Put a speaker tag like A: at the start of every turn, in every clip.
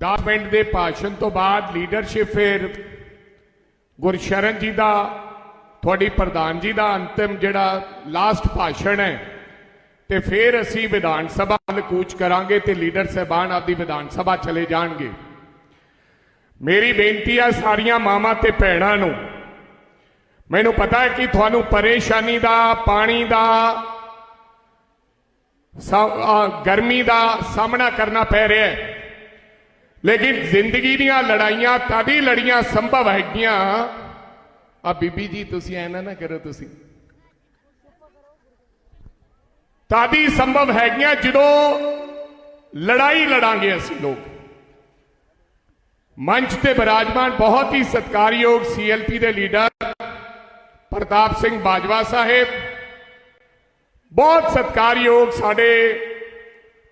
A: 10 minute ਦੇ ਭਾਸ਼ਣ ਤੋਂ ਬਾਅਦ ਲੀਡਰਸ਼ਿਪ ਫਿਰ ਗੁਰਸ਼ਰਨ ਜੀ ਦਾ, ਤੁਹਾਡੀ ਪ੍ਰਧਾਨ ਜੀ ਦਾ ਅੰਤਿਮ ਜਿਹੜਾ ਲਾਸਟ ਭਾਸ਼ਣ ਹੈ, ਤੇ ਫਿਰ ਅਸੀਂ ਵਿਧਾਨ ਸਭਾ ਵੱਲ ਕੂਚ ਕਰਾਂਗੇ ਤੇ ਲੀਡਰ ਸਹਿਬਾਨ ਆਪਦੀ ਵਿਧਾਨ ਸਭਾ ਚਲੇ ਜਾਣਗੇ। ਮੇਰੀ ਬੇਨਤੀ ਆ ਸਾਰੀਆਂ ਮਾਵਾਂ ਤੇ ਭੈਣਾਂ ਨੂੰ, ਮੈਨੂੰ ਪਤਾ ਹੈ ਕਿ ਤੁਹਾਨੂੰ ਪਰੇਸ਼ਾਨੀ ਦਾ, ਪਾਣੀ ਦਾ ਗਰਮੀ ਦਾ ਸਾਹਮਣਾ ਕਰਨਾ ਪੈ ਰਿਹਾ ਹੈ। ਲੇਕਿਨ ਜ਼ਿੰਦਗੀ ਦੀਆਂ ਲੜਾਈਆਂ ਤਦ ਲੜੀਆਂ ਸੰਭਵ ਹੈਗੀਆਂ। ਆ ਬੀਬੀ ਜੀ, ਤੁਸੀਂ ਐਨਾ ਨਾ ਕਰੋ ਤੁਸੀਂ। ਤਦੀ ਸੰਭਵ ਹੈਗੀਆਂ ਜਦੋਂ ਲੜਾਈ ਲੜਾਂਗੇ ਅਸੀਂ ਲੋਕ। ਮੰਚ ਤੇ ਬਿਰਾਜਮਾਨ ਬਹੁਤ ਹੀ ਸਤਿਕਾਰਯੋਗ ਸੀਐਲਪੀ ਦੇ ਲੀਡਰ ਪ੍ਰਤਾਪ ਸਿੰਘ ਬਾਜਵਾ ਸਾਹਿਬ, ਬਹੁਤ ਸਤਿਕਾਰਯੋਗ ਸਾਡੇ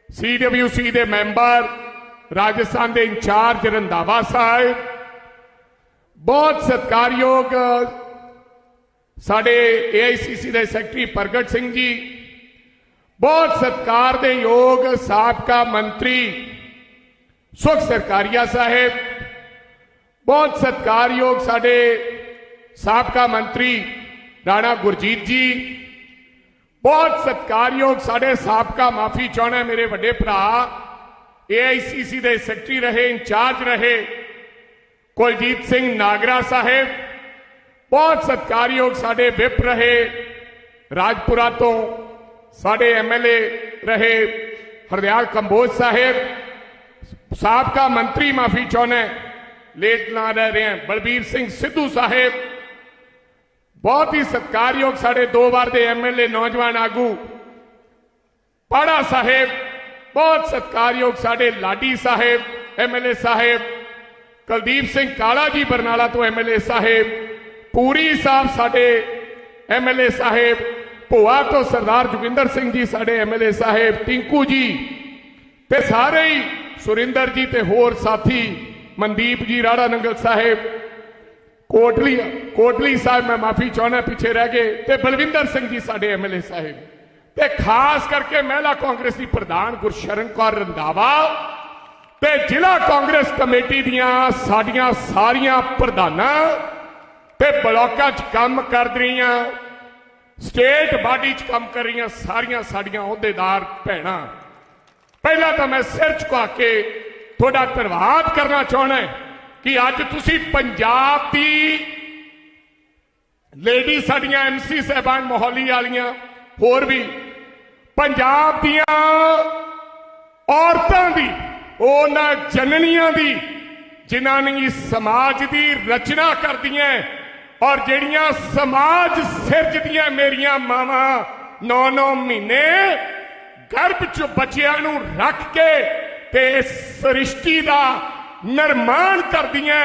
A: ਸੀਡਬਲਯੂਸੀ ਦੇ ਮੈਂਬਰ ਰਾਜਸਥਾਨ ਦੇ ਇੰਚਾਰਜ ਰੰਧਾਵਾ ਸਾਹਿਬ, ਬਹੁਤ ਸਤਿਕਾਰਯੋਗ ਸਾਡੇ ਏਆਈਸੀਸੀ ਦੇ ਸੈਕਟਰੀ ਪ੍ਰਗਟ ਸਿੰਘ ਜੀ, ਬਹੁਤ ਸਤਿਕਾਰ ਦੇ ਯੋਗ ਸਾਬਕਾ ਮੰਤਰੀ ਸੁਖ ਸਰਕਾਰੀਆ ਸਾਹਿਬ, ਬਹੁਤ ਸਤਿਕਾਰਯੋਗ ਸਾਡੇ ਸਾਬਕਾ ਮੰਤਰੀ ਰਾਣਾ ਗੁਰਜੀਤ ਜੀ, ਬਹੁਤ ਸਤਿਕਾਰਯੋਗ ਸਾਡੇ ਸਾਬਕਾ ਮਾਫੀ ਚਾਹਣਾ ਮੇਰੇ ਵੱਡੇ ਭਰਾ ਏਆਈਸੀਸੀ ਦੇ ਸੈਕਟਰੀ ਰਹੇ, ਇੰਚਾਰਜ ਰਹੇ, ਕੁਲਜੀਤ ਸਿੰਘ ਨਾਗਰਾ ਸਾਹਿਬ, ਬਹੁਤ ਸਤਿਕਾਰਯੋਗ ਸਾਡੇ ਵਿਪ ਰਹੇ, ਰਾਜਪੁਰਾ ਤੋਂ ਸਾਡੇ ਐਮਐਲਏ ਰਹੇ, ਹਰਦਿਆਲ ਕੰਬੋਜ ਸਾਹਿਬ, ਸਾਬਕਾ ਮੰਤਰੀ ਮਾਫੀ ਚਾਹੁੰਦੇ ਲੇਟ ਨਾ ਰਹਿ ਰਹੇ ਹਨ ਬਲਬੀਰ ਸਿੰਘ ਸਿੱਧੂ ਸਾਹਿਬ, ਬਹੁਤ ਹੀ ਸਤਿਕਾਰਯੋਗ ਸਾਡੇ ਦੋ ਵਾਰ ਦੇ ਐਮਐਲਏ ਨੌਜਵਾਨ ਆਗੂ, ਪਾੜਾ ਸਾਹਿਬ ਬਹੁਤ ਸਤਿਕਾਰਯੋਗ ਸਾਡੇ ਲਾਡੀ ਸਾਹਿਬ ਐਮਐਲਏ ਸਾਹਿਬ, ਕੁਲਦੀਪ ਸਿੰਘ ਕਾਲਾ ਜੀ ਬਰਨਾਲਾ ਤੋਂ ਐਮਐਲਏ ਸਾਹਿਬ, ਪੂਰੀ ਸਾਹਿਬ ਸਾਡੇ ਐਮਐਲਏ ਸਾਹਿਬ, ਭੋਆ ਤੋਂ ਸਰਦਾਰ ਜੋਗਿੰਦਰ ਸਿੰਘ ਜੀ ਸਾਡੇ ਐਮਐਲਏ ਸਾਹਿਬ, ਟਿੰਕੂ ਜੀ, ਤੇ ਸਾਰੇ ਹੀ ਸੁਰਿੰਦਰ ਜੀ ਤੇ ਹੋਰ ਸਾਥੀ, ਮਨਦੀਪ ਜੀ, ਰਾੜਾ ਨੰਗਲ ਸਾਹਿਬ, ਕੋਟਲੀ ਕੋਟਲੀ ਸਾਹਿਬ ਮੈਂ ਮਾਫੀ ਚਾਹੁੰਦਾ ਪਿੱਛੇ ਰਹਿ ਗਏ, ਤੇ ਬਲਵਿੰਦਰ ਸਿੰਘ ਜੀ ਸਾਡੇ ਐਮਐਲਏ ਸਾਹਿਬ। ਤੇ ਖਾਸ ਕਰਕੇ ਮਹਿਲਾ ਕਾਂਗਰਸ ਦੀ ਪ੍ਰਧਾਨ ਗੁਰਸ਼ਰਨ ਕੌਰ ਰੰਧਾਵਾ ਤੇ ਜ਼ਿਲ੍ਹਾ ਕਾਂਗਰਸ ਕਮੇਟੀ ਦੀਆਂ ਸਾਡੀਆਂ ਸਾਰੀਆਂ ਪ੍ਰਧਾਨਾਂ ਤੇ ਬਲਾਕਾਂ 'ਚ ਕੰਮ ਕਰ ਰਹੀਆਂ, ਸਟੇਟ ਬਾਡੀ 'ਚ ਕੰਮ ਕਰ ਰਹੀਆਂ ਸਾਰੀਆਂ ਸਾਡੀਆਂ ਅਹੁਦੇਦਾਰ ਭੈਣਾਂ। ਪਹਿਲਾਂ ਤਾਂ ਮੈਂ ਸਿਰ ਝੁਕਾ ਕੇ ਤੁਹਾਡਾ ਧੰਨਵਾਦ ਕਰਨਾ ਚਾਹੁੰਦਾ ਕਿ ਅੱਜ ਤੁਸੀਂ ਪੰਜਾਬ ਦੀ ਲੇਡੀ ਸਾਡੀਆਂ ਐਮਸੀ ਸਹਿਬਾਨ ਮੋਹਾਲੀ ਵਾਲੀਆਂ ਹੋਰ ਵੀ ਪੰਜਾਬ ਦੀਆਂ ਔਰਤਾਂ ਦੀ, ਉਹਨਾਂ ਜਨਨੀਆਂ ਦੀ, ਜਿਨ੍ਹਾਂ ਨੇ ਸਮਾਜ ਦੀ ਰਚਨਾ ਕਰਦੀਆਂ ਔਰ ਜਿਹੜੀਆਂ ਸਮਾਜ ਸਿਰਜਦੀਆਂ ਮੇਰੀਆਂ ਮਾਵਾਂ 9-9 ਮਹੀਨੇ ਗਰਭ ਚ ਬੱਚਿਆਂ ਨੂੰ ਰੱਖ ਕੇ ਤੇ ਇਸ ਸ੍ਰਿਸ਼ਟੀ ਦਾ ਨਿਰਮਾਣ ਕਰਦੀਆਂ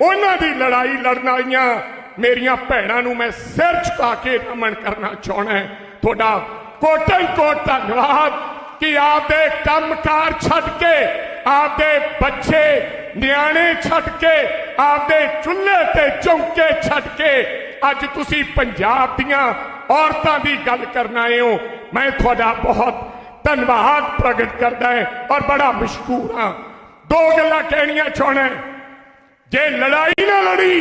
A: ਉਹਨਾਂ ਦੀ ਲੜਾਈ ਲੜਨ ਵਾਲੀਆਂ ਮੇਰੀਆਂ ਭੈਣਾਂ ਨੂੰ ਮੈਂ ਸਿਰ ਝੁਕਾ ਕੇ ਨਮਨ ਕਰਨਾ ਚਾਹਣਾ ਤੁਹਾਡਾ ਕੋਟਨ ਕੋਟ ਧੰਨਵਾਦ ਕਿ ਆਪਦੇ ਕੰਮਕਾਰ ਛੱਡ ਕੇ, ਆਪਦੇ ਬੱਚੇ, ਨਿਆਣੇ ਛੱਡ ਕੇ, ਆਪਦੇ ਚੁੱਲ੍ਹੇ ਤੇ ਚੌਂਕੇ ਛੱਡ ਕੇ ਅੱਜ ਤੁਸੀਂ ਪੰਜਾਬ ਦੀਆਂ ਔਰਤਾਂ ਦੀ ਗੱਲ ਕਰਨ ਆਏ ਹੋ। ਮੈਂ ਤੁਹਾਡਾ ਬਹੁਤ ਧੰਨਵਾਦ ਪ੍ਰਗਟ ਕਰਦਾ ਹੈ ਔਰ ਬੜਾ ਮਸ਼ਕੂਰ ਹਾਂ। ਦੋ ਗੱਲਾਂ ਕਹਿਣੀਆਂ ਚਾਹਣਾ ਜੇ ਲੜਾਈ ਨਾ ਲੜੀ,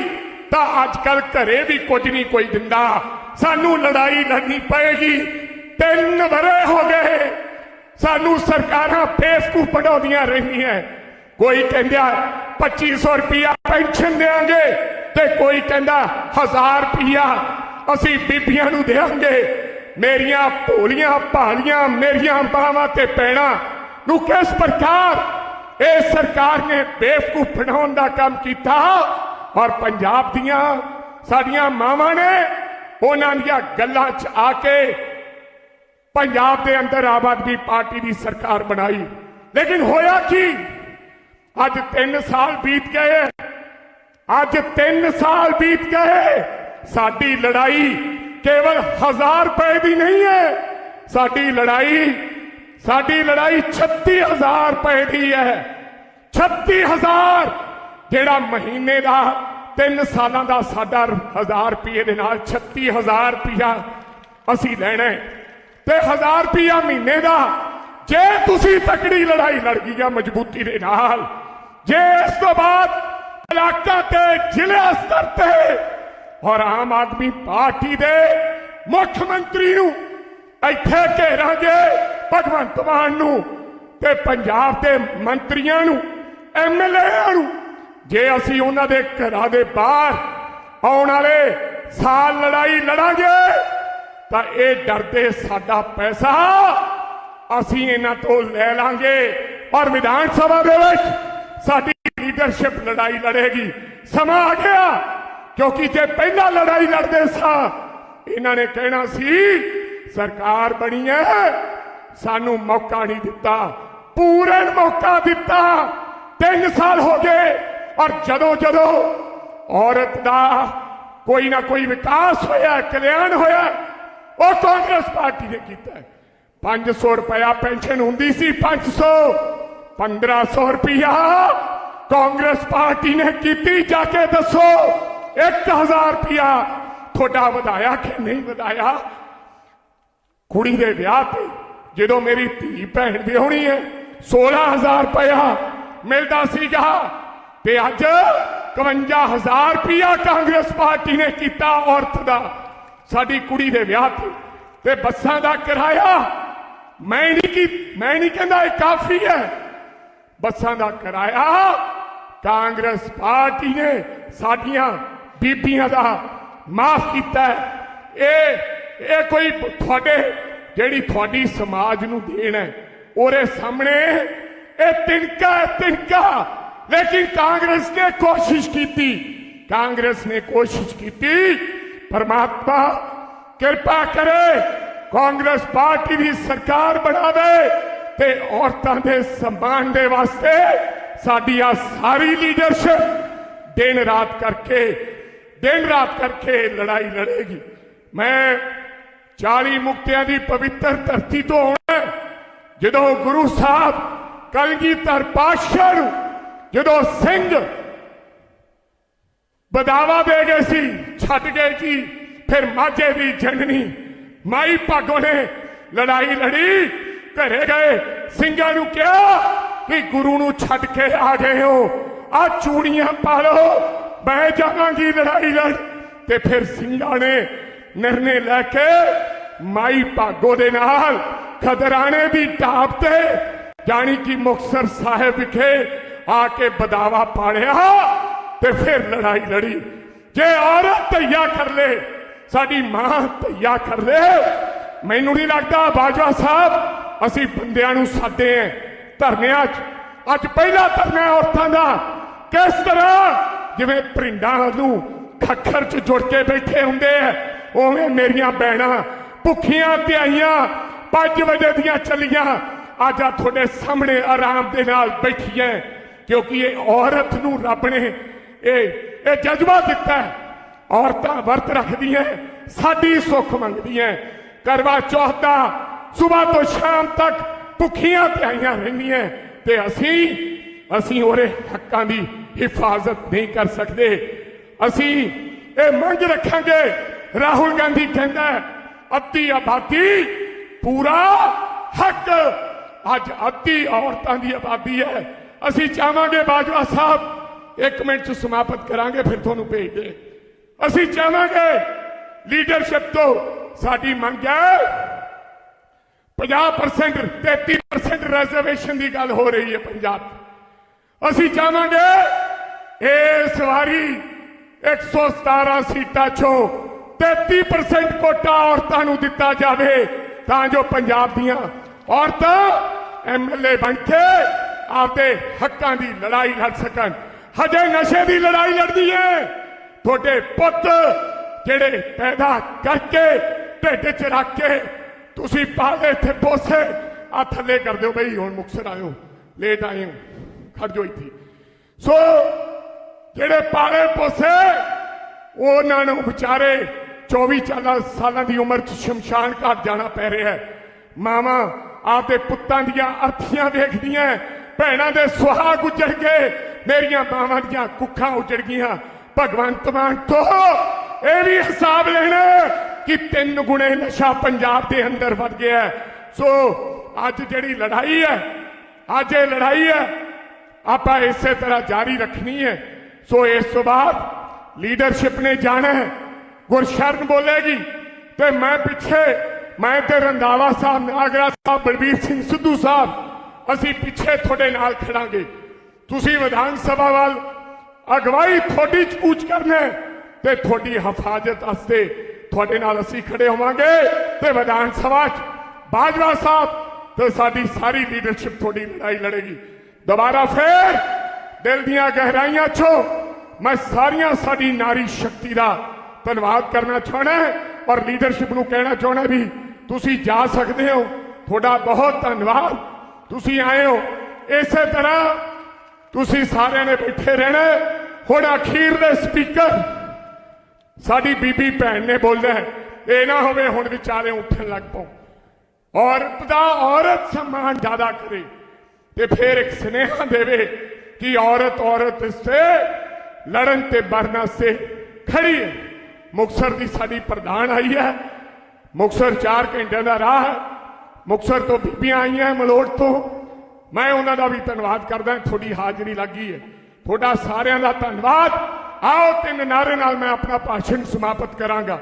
A: ਤਾਂ ਅੱਜ ਕੱਲ ਘਰੇ ਵੀ ਕੁਝ ਨਹੀਂ ਕੋਈ ਦਿੰਦਾ। ਸਾਨੂੰ ਲੜਾਈ ਲੜਨੀ ਪਏਗੀ। ਤਿੰਨ ਵਰੇ ਹੋ ਗਏ ਸਾਨੂੰ ਸਰਕਾਰਾਂ ਫੇਸਬੁੱਕ ਪੜਾਉਂਦੀਆਂ ਰਹਿੰਦੀਆਂ ਕੋਈ ਕਹਿੰਦਾ 2500 ਰੁਪਿਆ ਪੈਨਸ਼ਨ ਦੇਾਂਗੇ ਤੇ ਕੋਈ ਕਹਿੰਦਾ 1000 ਰੁਪਿਆ ਅਸੀਂ ਬੀਬੀਆਂ ਨੂੰ ਦੇਾਂਗੇ ਮੇਰੀਆਂ ਭੋਲੀਆਂ, ਭਾਲੀਆਂ, ਮੇਰੀਆਂ ਬਾਵਾਂ ਤੇ ਪੈਣਾ ਨੂੰ ਕਿਸ ਪ੍ਰਕਾਰ ਇਹ ਸਰਕਾਰ ਨੇ ਬੇਵਕੂਫ ਬਣਾਉਣ ਦਾ ਕੰਮ ਕੀਤਾ? ਔਰ ਪੰਜਾਬ ਦੀਆਂ ਸਾਡੀਆਂ ਮਾਵਾਂ ਨੇ ਉਹਨਾਂ ਦੀਆਂ ਗੱਲਾਂ 'ਚ ਆ ਕੇ ਪੰਜਾਬ ਦੇ ਅੰਦਰ ਆਮ ਆਦਮੀ ਪਾਰਟੀ ਦੀ ਸਰਕਾਰ ਬਣਾਈ। ਲੇਕਿਨ ਹੋਇਆ ਕੀ? ਅੱਜ 3 ਸਾਲ ਬੀਤ ਗਏ। ਅੱਜ 3 ਸਾਲ ਬੀਤ ਗਏ। ਸਾਡੀ ਲੜਾਈ ਕੇਵਲ 1000 ਰੁਪਏ ਦੀ ਨਹੀਂ ਹੈ। ਸਾਡੀ ਲੜਾਈ ਸਾਡੀ ਲੜਾਈ 36000 ਰੁਪਏ ਦੀ ਹੈ। 36000 ਜਿਹੜਾ ਮਹੀਨੇ ਦਾ 3 ਸਾਲਾਂ ਦਾ ਸਾਡਾ 1000 ਰੁਪਏ ਦੇ ਨਾਲ 36000 ਰੁਪਇਆ ਅਸੀਂ ਲੈਣਾ ਹੈ। ਤੇ 1000 ਰੁਪਇਆ ਮਹੀਨੇ ਦਾ। ਜੇ ਤੁਸੀਂ ਤਕੜੀ ਲੜਾਈ ਲੜ ਗਈ ਆ ਮਜ਼ਬੂਤੀ ਦੇ ਨਾਲ, ਜੇ ਇਸ ਤੋਂ ਬਾਅਦ ਇਲਾਕਾ ਤੇ ਜ਼ਿਲ੍ਹਾ ਸਤਰ ਤੇ ਔਰ ਆਮ ਆਦਮੀ ਪਾਰਟੀ ਦੇ ਮੁੱਖ ਮੰਤਰੀ ਨੂੰ ਇੱਥੇ ਘੇਰਾਂਗੇ, ਭਗਵੰਤ ਮਾਨ ਨੂੰ ਤੇ ਪੰਜਾਬ ਦੇ ਮੰਤਰੀਆਂ ਨੂੰ ਐਮਐਲਏਆਂ ਨੂੰ, ਜੇ ਅਸੀਂ ਉਹਨਾਂ ਦੇ ਘਰਾਂ ਦੇ ਬਾਹਰ ਆਉਣ ਵਾਲੇ ਸਾਲ ਲੜਾਈ ਲੜਾਂਗੇ ਤਾਂ ਇਹ ਡਰਦੇ ਸਾਡਾ ਪੈਸਾ ਅਸੀਂ ਇਹਨਾਂ ਤੋਂ ਲੈ ਲਾਂਗੇ। ਔਰ ਵਿਧਾਨ ਸਭਾ ਦੇ ਵਿੱਚ ਸਾਡੀ ਲੀਡਰਸ਼ਿਪ ਲੜਾਈ ਲੜੇਗੀ। ਸਮਾਂ ਆ ਗਿਆ, ਕਿਉਂਕਿ ਜੇ ਪਹਿਲਾਂ ਲੜਾਈ ਲੜਦੇ ਸਾਂ, ਇਹਨਾਂ ਨੇ ਕਹਿਣਾ ਸੀ, ਸਰਕਾਰ ਬਣੀ ਹੈ ਸਾਨੂੰ ਮੌਕਾ ਨਹੀਂ ਦਿੱਤਾ, ਪੂਰਨ ਮੌਕਾ ਦਿੱਤਾ 3 ਸਾਲ ਹੋ ਗਏ ਔਰ ਜਦੋਂ ਜਦੋਂ ਔਰਤ ਦਾ ਕੋਈ ਨਾ ਕੋਈ ਵਿਕਾਸ ਹੋਇਆ, ਕਲਿਆਣ ਹੋਇਆ ਉਹ ਕਾਂਗਰਸ ਪਾਰਟੀ ਨੇ ਕੀਤਾ ਹੈ। 500 ਰੁਪਇਆ ਪੈਨਸ਼ਨ ਹੁੰਦੀ ਸੀ 500 1500 ਰੁਪਇਆ ਕਾਂਗਰਸ ਪਾਰਟੀ ਨੇ ਕੀਤੀ, ਜਾ ਕੇ ਦੱਸੋ। 1000 ਰੁਪਇਆ ਤੁਹਾਡਾ ਵਧਾਇਆ ਕਿ ਨਹੀਂ ਵਧਾਇਆ? ਕੁੜੀ ਦੇ ਵਿਆਹ ਤੇ ਜਦੋਂ ਮੇਰੀ ਧੀ ਭੈਣ ਦੀ ਹੋਣੀ ਹੈ 16000 ਰੁਪਇਆ ਮਿਲਦਾ ਸੀਗਾ ਤੇ ਅੱਜ 51000 ਰੁਪਇਆ ਕਾਂਗਰਸ ਪਾਰਟੀ ਨੇ ਕੀਤਾ ਔਰਤ ਦਾ। ਸਾਡੀ ਕੁੜੀ ਦੇ ਵਿਆਹ ਤੇ। ਤੇ ਬੱਸਾਂ ਦਾ ਕਿਰਾਇਆ ਮੈਂ ਨਹੀਂ ਕੀ ਮੈਂ ਨਹੀਂ ਕਹਿੰਦਾ ਇਹ ਕਾਫੀ ਹੈ। ਬੱਸਾਂ ਦਾ ਕਿਰਾਇਆ ਕਾਂਗਰਸ ਪਾਰਟੀ ਨੇ ਸਾਡੀਆਂ ਬੀਬੀਆਂ ਦਾ ਮਾਫ ਕੀਤਾ ਇਹ ਇਹ ਕੋਈ ਤੁਹਾਡੇ ਜਿਹੜੀ ਤੁਹਾਡੀ ਸਮਾਜ ਨੂੰ ਦੇਣ ਹੈ ਉਹਦੇ ਸਾਹਮਣੇ ਇਹ ਤਿਣਕਾ ਹੈ, ਲੇਕਿਨ ਕਾਂਗਰਸ ਨੇ ਕੋਸ਼ਿਸ਼ ਕੀਤੀ। ਕਾਂਗਰਸ ਨੇ ਕੋਸ਼ਿਸ਼ ਕੀਤੀ ਪਰਮਾਤਮਾ ਕਿਰਪਾ ਕਰੇ ਕਾਂਗਰਸ ਪਾਰਟੀ ਦੀ ਸਰਕਾਰ ਬਣਾਵੇ ਤੇ ਔਰਤਾਂ ਦੇ ਸਨਮਾਨ ਦੇ ਵਾਸਤੇ ਸਾਡੀ ਆ ਸਾਰੀ ਲੀਡਰਸ਼ਿਪ ਦਿਨ ਰਾਤ ਕਰਕੇ ਦਿਨ ਰਾਤ ਕਰਕੇ ਲੜਾਈ ਲੜੇਗੀ ਮੈਂ 40 ਮੁਕਤਿਆਂ ਦੀ ਪਵਿੱਤਰ ਧਰਤੀ ਤੋਂ ਆਉਣਾ ਜਦੋਂ ਗੁਰੂ ਸਾਹਿਬ ਕਲਗੀਧਰ ਪਾਤਸ਼ਾਹ ਨੂੰ ਜਦੋਂ ਸਿੰਘ ਬਦਾਵਾ ਦੇ ਗਏ ਸੀ, ਛੱਡ ਗਏ ਜੀ। ਫਿਰ ਮਾਝੇ ਦੀ ਜਨਨੀ, ਮਾਈ ਭਾਗੋ ਨੇ ਲੜਾਈ ਲੜੀ, ਘਰੇ ਗਏ। ਸਿੰਘਾਂ ਨੂੰ ਕਿਹਾ ਕਿ ਗੁਰੂ ਨੂੰ ਛੱਡ ਕੇ ਆ ਗਏ ਹੋ। ਆ ਚੂੜੀਆਂ ਪਾ ਲਓ ਮੈਂ ਜਾਵਾਂਗੀ ਲੜਾਈ ਲੜ। ਤੇ ਫਿਰ ਸਿੰਘਾਂ ਨੇ ਨਿਰਣੇ ਲੈ ਕੇ ਮਾਈ ਭਾਗੋ ਦੇ ਨਾਲ ਖਦਰਾਣੇ ਦੀ ਟਾਪ ਤੇ ਜਾਣੀ ਕਿ ਮੁਕਤਸਰ ਸਾਹਿਬ ਵਿਖੇ ਆ ਕੇ ਬਦਾਵਾ ਪਾੜਿਆ ਤੇ ਫਿਰ ਲੜਾਈ ਲੜੀ। ਜੇ ਔਰਤ ਤਈਆ ਕਰ ਲੇ, ਸਾਡੀ ਮਾਂ ਤਈਆ ਕਰ ਲੇ। ਮੈਨੂੰ ਨਹੀਂ ਲੱਗਦਾ ਬਾਜਵਾ ਸਾਹਿਬ, ਅਸੀਂ ਬੰਦਿਆਂ ਨੂੰ ਸਾਦੇ ਆਂ ਧਰਨਿਆਂ 'ਚ। ਅੱਜ ਪਹਿਲਾ ਧਰਨਾ ਔਰਤਾਂ ਦਾ। ਕਿਸ ਤਰ੍ਹਾਂ? ਜਿਵੇਂ ਪ੍ਰਿੰਡਾਂ ਨੂੰ ਖੱਖਰ 'ਚ ਜੁੜ ਕੇ ਬੈਠੇ ਹੁੰਦੇ ਆ, ਉਵੇਂ ਮੇਰੀਆਂ ਭੈਣਾਂ, ਭੁੱਖੀਆਂ ਧਿਆਈਆਂ 5 ਵਜੇ ਦੀਆਂ ਚੱਲੀਆਂ, ਅੱਜ ਆ ਤੁਹਾਡੇ ਸਾਹਮਣੇ ਆਰਾਮ ਦੇ ਨਾਲ ਬੈਠੀਆਂ। ਕਿਉਂਕਿ ਇਹ ਔਰਤ ਨੂੰ ਰੱਬ ਨੇ ਇਹ ਇਹ ਜਜ਼ਬਾ ਦਿੱਤਾ ਹੈ। ਔਰਤਾਂ ਵਰਤ ਰੱਖਦੀਆਂ ਸਾਡੀ ਸੁੱਖ ਮੰਗਦੀਆਂ ਕਰਵਾ ਚੌਥ ਦਾ ਸਵੇਰ ਤੋਂ ਸ਼ਾਮ ਤੱਕ ਭੁੱਖੀਆਂ ਪਿਆਈਆਂ ਰਹਿੰਦੀਆਂ ਤੇ ਅਸੀਂ ਅਸੀਂ ਉਹਦੇ ਹੱਕਾਂ ਦੀ ਹਿਫਾਜ਼ਤ ਨਹੀਂ ਕਰ ਸਕਦੇ। ਅਸੀਂ ਇਹ ਮੰਗ ਰੱਖਾਂਗੇ, ਰਾਹੁਲ ਗਾਂਧੀ ਕਹਿੰਦਾ ਅੱਧੀ ਆਬਾਦੀ, ਪੂਰਾ ਹੱਕ। ਅੱਜ ਅੱਧੀ ਔਰਤਾਂ ਦੀ ਆਬਾਦੀ ਹੈ। ਅਸੀਂ ਚਾਹਾਂਗੇ ਬਾਜਵਾ ਸਾਹਿਬ ਇੱਕ ਮਿੰਟ ਚ ਸਮਾਪਤ ਕਰਾਂਗੇ, ਫਿਰ ਤੁਹਾਨੂੰ ਭੇਜ ਦੇ ਅਸੀਂ ਚਾਹਾਂਗੇ ਲੀਡਰਸ਼ਿਪ ਤੋਂ ਸਾਡੀ ਮੰਗ ਹੈ। 50% 33% ਰਿਜ਼ਰਵੇਸ਼ਨ ਦੀ ਗੱਲ ਹੋ ਰਹੀ ਹੈ ਪੰਜਾਬ ਅਸੀਂ ਚਾਹਾਂਗੇ ਇਸ ਵਾਰੀ 117 ਸੀਟਾਂ ਚੋਂ 33% ਕੋਟਾ ਔਰਤਾਂ ਨੂੰ ਦਿੱਤਾ ਜਾਵੇ, ਤਾਂ ਜੋ ਪੰਜਾਬ ਦੀਆਂ ਔਰਤਾਂ ਐਮਐਲਏ ਬਣ ਕੇ ਆਪਦੇ ਹੱਕਾਂ ਦੀ ਲੜਾਈ ਲੜ ਸਕਣ। ਹਜੇ ਨਸ਼ੇ ਦੀ ਲੜਾਈ ਲੜਦੀ ਹੈ ਤੁਹਾਡੇ ਪੁੱਤ ਜਿਹੜੇ ਪੈਦਾ ਕਰਕੇ ਢਿੱਡ 'ਚ ਰੱਖ ਕੇ ਤੁਸੀਂ ਪਾਲੇ ਇੱਥੇ ਪੋਸੇ ਆ ਥੱਲੇ ਕਰ ਦਿਓ ਬਈ, ਹੁਣ ਮੁਕਸਰ ਆਇਓ। ਲੇਟ ਆਏ ਹੋ। ਖੜ ਜਾਓ ਇੱਥੇ। ਸੋ ਜਿਹੜੇ ਪਾਲੇ ਪੋਸੇ ਉਹਨਾਂ ਨੂੰ ਵਿਚਾਰੇ 24 ਚਾਲਾਂ ਸਾਲਾਂ ਦੀ ਉਮਰ 'ਚ ਸ਼ਮਸ਼ਾਨ ਘਾਟ ਜਾਣਾ ਪੈ ਰਿਹਾ ਹੈ। ਮਾਵਾਂ ਆਪਦੇ ਪੁੱਤਾਂ ਦੀਆਂ ਅਰਥੀਆਂ ਦੇਖਦੀਆਂ, ਭੈਣਾਂ ਦੇ ਸੁਹਾਗ ਉਜੜ ਗਏ ਮੇਰੀਆਂ ਮਾਵਾਂ ਦੀਆਂ ਕੁੱਖਾਂ ਉਜੜ ਗਈਆਂ। ਭਗਵੰਤ ਮਾਨ ਤੋਂ ਇਹ ਵੀ ਹਿਸਾਬ ਲੈਣਾ ਕਿ ਤਿੰਨ ਗੁਣੇ ਨਸ਼ਾ ਪੰਜਾਬ ਦੇ ਅੰਦਰ ਵੱਧ ਗਿਆ ਸੋ, ਅੱਜ ਜਿਹੜੀ ਲੜਾਈ ਹੈ, ਅੱਜ ਇਹ ਲੜਾਈ ਹੈ, ਆਪਾਂ ਇਸੇ ਤਰ੍ਹਾਂ ਜਾਰੀ ਰੱਖਣੀ ਹੈ। ਸੋ, ਇਸ ਤੋਂ ਬਾਅਦ ਲੀਡਰਸ਼ਿਪ ਨੇ ਜਾਣਾ ਹੈ। ਗੁਰਸ਼ਰਨ ਬੋਲੇਗੀ, ਤੇ ਮੈਂ ਪਿੱਛੇ, ਮੈਂ ਤੇ ਰੰਦਾਵਾ ਸਾਹਿਬ ਨਾਗਰਾ ਸਾਹਿਬ, ਬਲਬੀਰ ਸਿੰਘ ਸਿੱਧੂ ਸਾਹਿਬ, ਅਸੀਂ ਪਿੱਛੇ ਤੁਹਾਡੇ ਨਾਲ ਖੜਾਂਗੇ। ਤੁਸੀਂ ਵਿਧਾਨ ਸਭਾ ਵੱਲ ਅਗਵਾਈ ਤੁਹਾਡੀ ਚੂਚ ਕਰਨਾ ਤੇ ਤੁਹਾਡੀ ਹਿਫਾਜ਼ਤ ਵਾਸਤੇ ਤੁਹਾਡੇ ਨਾਲ ਅਸੀਂ ਖੜੇ ਹੋਵਾਂਗੇ ਤੇ ਵਿਧਾਨ ਸਭਾ 'ਚ ਬਾਜਵਾ ਸਾਹਿਬ ਤੇ ਸਾਡੀ ਸਾਰੀ ਲੀਡਰਸ਼ਿਪ ਤੁਹਾਡੀ ਲੜਾਈ ਲੜੇਗੀ। ਦੁਬਾਰਾ ਫੇਰ ਦਿਲ ਦੀਆਂ ਗਹਿਰਾਈਆਂ 'ਚੋਂ ਮੈਂ ਸਾਰੀਆਂ ਸਾਡੀ ਨਾਰੀ ਸ਼ਕਤੀ ਦਾ ਧੰਨਵਾਦ ਕਰਨਾ ਚਾਹਣਾ ਔਰ ਲੀਡਰਸ਼ਿਪ ਨੂੰ ਕਹਿਣਾ ਚਾਹਣਾ ਵੀ ਤੁਸੀਂ ਜਾ ਸਕਦੇ ਹੋ। ਤੁਹਾਡਾ ਬਹੁਤ ਧੰਨਵਾਦ। ਤੁਸੀਂ ਆਏ ਹੋ। ਇਸੇ ਤਰ੍ਹਾਂ ਤੁਸੀਂ ਸਾਰਿਆਂ ਨੇ ਬੈਠੇ ਰਹਿਣਾ ਹੁਣ ਅਖੀਰ ਦੇ ਸਪੀਕਰ ਸਾਡੀ ਬੀਬੀ ਭੈਣ ਨੇ ਬੋਲਣਾ ਇਹ ਨਾ ਹੋਵੇ ਹੁਣ ਵਿਚਾਰੇ ਉੱਠਣ ਲੱਗ ਪਓ ਔਰਤ ਦਾ ਔਰਤ ਸਨਮਾਨ ਜ਼ਿਆਦਾ ਕਰੇ ਤੇ ਫਿਰ ਇੱਕ ਸੁਨੇਹਾ ਦੇਵੇ ਕਿ ਔਰਤ ਔਰਤ ਸੇ ਲੜਨ ਤੇ ਬਰਨਾ ਸੇ ਖੜੀ ਹੈ। ਮੁਕਸਰ ਦੀ ਸਾਡੀ ਪ੍ਰਧਾਨ ਆਈ ਹੈ। ਮੁਕਸਰ 4 ਘੰਟਿਆਂ ਦਾ ਰਾਹ ਹੈ। ਮੁਕਸਰ ਤੋਂ ਬੀਬੀਆਂ ਆਈਆਂ ਮਲੋਟ ਤੋਂ। ਮੈਂ ਉਹਨਾਂ ਦਾ ਵੀ ਧੰਨਵਾਦ ਕਰਦਾ, ਤੁਹਾਡੀ ਹਾਜ਼ਰੀ ਲੱਗੀ ਹੈ। ਤੁਹਾਡਾ ਸਾਰਿਆਂ ਦਾ ਧੰਨਵਾਦ। ਆਓ ਤਿੰਨ ਨਾਰੇ ਨਾਲ ਮੈਂ ਆਪਣਾ ਭਾਸ਼ਣ ਸਮਾਪਤ ਕਰਾਂਗਾ।